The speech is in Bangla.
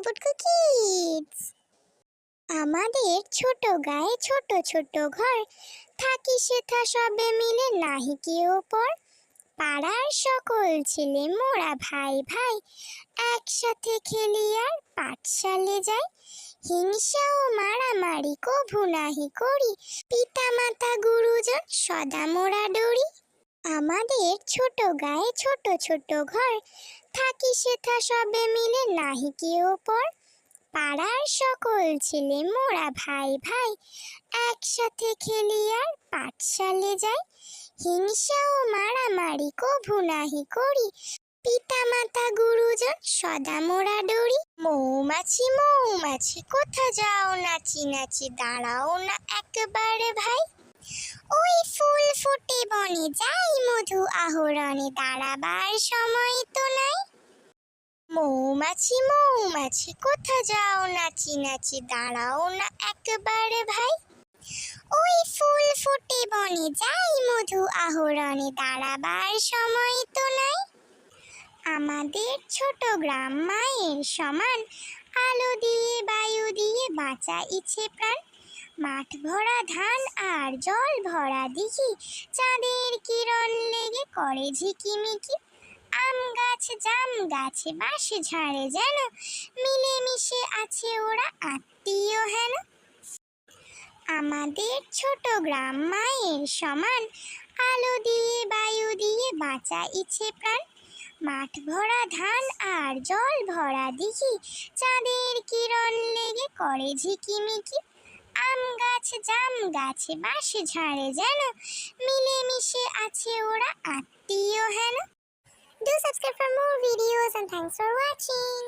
কিডস আমাদের ছোট গায়ে ছোট ছোট ঘর, থাকি সেথা সবে মিলে নাহি কেউ পর পাড়ার সকল ছেলে মোরা ভাই ভাই, একসাথে খেলি আর পাঠশালে যাই। হিংসা ও মারামারি কভু নাহি করি পিতা মাতা গুরুজন সদা মোরা ডরি। আমাদের ছোট গায়ে ছোট ছোট ঘর, থাকি সেথা সবে মিলে নাহি কেউ পর পাড়ার সকল ছেলে মোরা ভাই ভাই, একসাথে খেলি আর পাঠশালে যাই। হিংসা ও মারামারি কভু নাহি করি পিতা মাতা গুরুজন সদা মোরা ডরি। মৌমাছি মৌমাছি, কোথা যাও নাচি নাচি দাঁড়াও না একবারে ভাই। ওই ফুল ফুটে বনে যাই মধু আহরণে দাঁড়াবার সময় তো নাই। মৌমাছি মৌমাছি, কোথা যাও নাচি নাচি, দাঁড়াও না একবারে ভাই। ওই ফুল ফুটে বনে যাই মধু, আহরণে দাঁড়াবার সময় তো নাই। আমাদের ছোট গ্রাম মায়ের সমান আলো দিয়ে, বায়ু দিয়ে বাঁচা ইচ্ছে প্রাণ। মাঠ ভরা ধান আর জল ভরা দিঘি। চাঁদের কিরণ লেগে করে ঝিকিমিকি। আম গাছ, জাম গাছে, বাঁশ ঝাড়ে যেন। মিলেমিশে আছে ওরা আত্মীয় হেন। আমাদের ছোট গ্রাম মায়ের সমান। আলো দিয়ে, বায়ু দিয়ে বাঁচা ইচ্ছে প্রাণ। মাঠ ভরা ধান আর জল ভরা দিঘি। চাঁদের কিরণ লেগে করে ঝিকিমিকি। আছে জাম গাছে বাসে ঝাড়ে যেন। মিলে মিশে আছে ওরা, আত্মীয় হেন। Do subscribe for more videos and thanks for watching